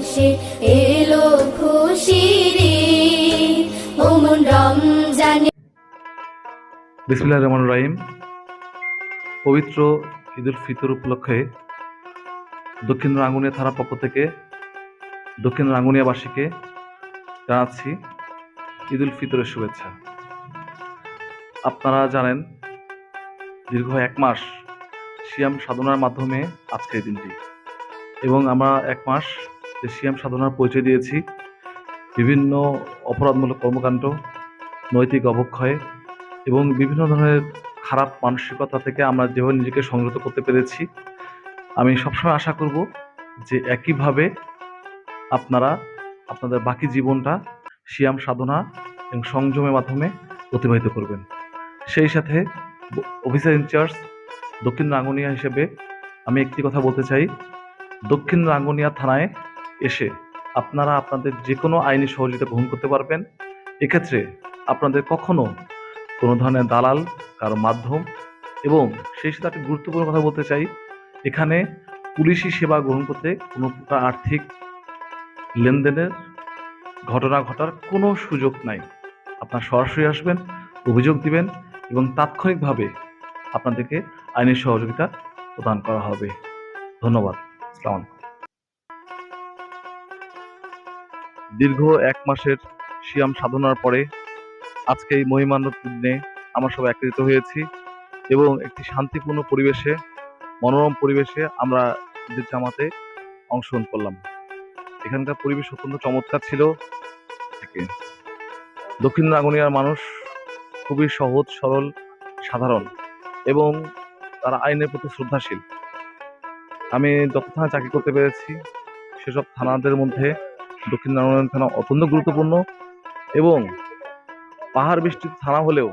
এসে এলো খুশির ঈদ। ও মন রমজানে বিসমিল্লাহ রহমান রাহিম। পবিত্র ঈদুল ফিতর উপলক্ষে দক্ষিণ রাঙ্গুনিয়া থানার পক্ষ থেকে দক্ষিণ রাঙ্গুনিয়াবাসীকে জানাচ্ছি ঈদুল ফিতরের শুভেচ্ছা। আপনারা জানেন, দীর্ঘ এক মাস সিয়াম সাধনার মাধ্যমে আজকের দিনটি। এবং আমরা এক মাস যে সিয়াম সাধনার পরিচয় দিয়েছি। বিভিন্ন অপরাধমূলক কর্মকাণ্ড, নৈতিক অবক্ষয় এবং বিভিন্ন ধরনের খারাপ মানসিকতা থেকে আমরা যেভাবে নিজেকে সংযত করতে পেরেছি, আমি সবসময় আশা করব যে একইভাবে আপনারা আপনাদের বাকি জীবনটা সিয়াম সাধনা এবং সংযমের মাধ্যমে অতিবাহিত করবেন। সেই সাথে অফিসার ইনচার্জ দক্ষিণ রাঙ্গুনিয়া হিসেবে আমি একটি কথা বলতে চাই। দক্ষিণ রাঙ্গুনিয়া থানায় এসে আপনারা আপনাদের যে কোনো আইনি সহযোগিতা গ্রহণ করতে পারবেন। এক্ষেত্রে আপনাদের কখনো কোনো ধরনের দালাল, কারও মাধ্যম এবং সেই সাথে একটা গুরুত্বপূর্ণ কথা বলতে চাই। এখানে পুলিশি সেবা গ্রহণ করতে কোনো প্রকার আর্থিক লেনদেনের ঘটনা ঘটার কোনো সুযোগ নাই। আপনার সরাসরি আসবেন, অভিযোগ দিবেন এবং তাৎক্ষণিকভাবে আপনাদেরকে আইনি সহযোগিতা প্রদান করা হবে। ধন্যবাদ। আসসালামু আলাইকুম। দীর্ঘ এক মাসের সিয়াম সাধনার পরে আজকে এই মহিমান্বিত আমরা সবাই একত্রিত হয়েছি এবং একটি শান্তিপূর্ণ পরিবেশে, মনোরম পরিবেশে আমরা ঈদের জামাতে অংশগ্রহণ করলাম। এখানকার পরিবেশ অত্যন্ত চমৎকার ছিল। দক্ষিণ রাঙ্গুনিয়ার মানুষ খুবই সহজ, সরল, সাধারণ এবং তারা আইনের প্রতি শ্রদ্ধাশীল। আমি যত থানায় চাকরি করতে পেরেছি, সেসব থানাদের মধ্যে দক্ষিণ নারায়ণ থানা অত্যন্ত গুরুত্বপূর্ণ এবং পাহাড় বৃষ্টির থানা হলেও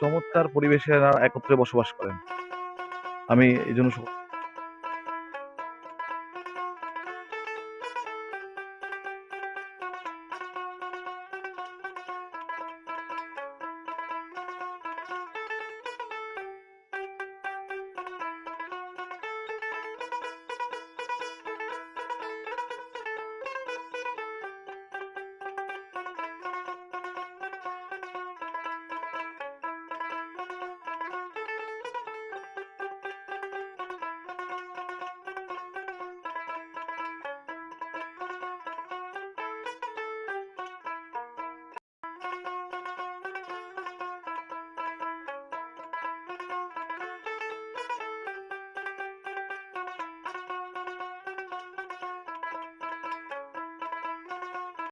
চমৎকার পরিবেশে একত্রে বসবাস করেন। আমি এই জন্য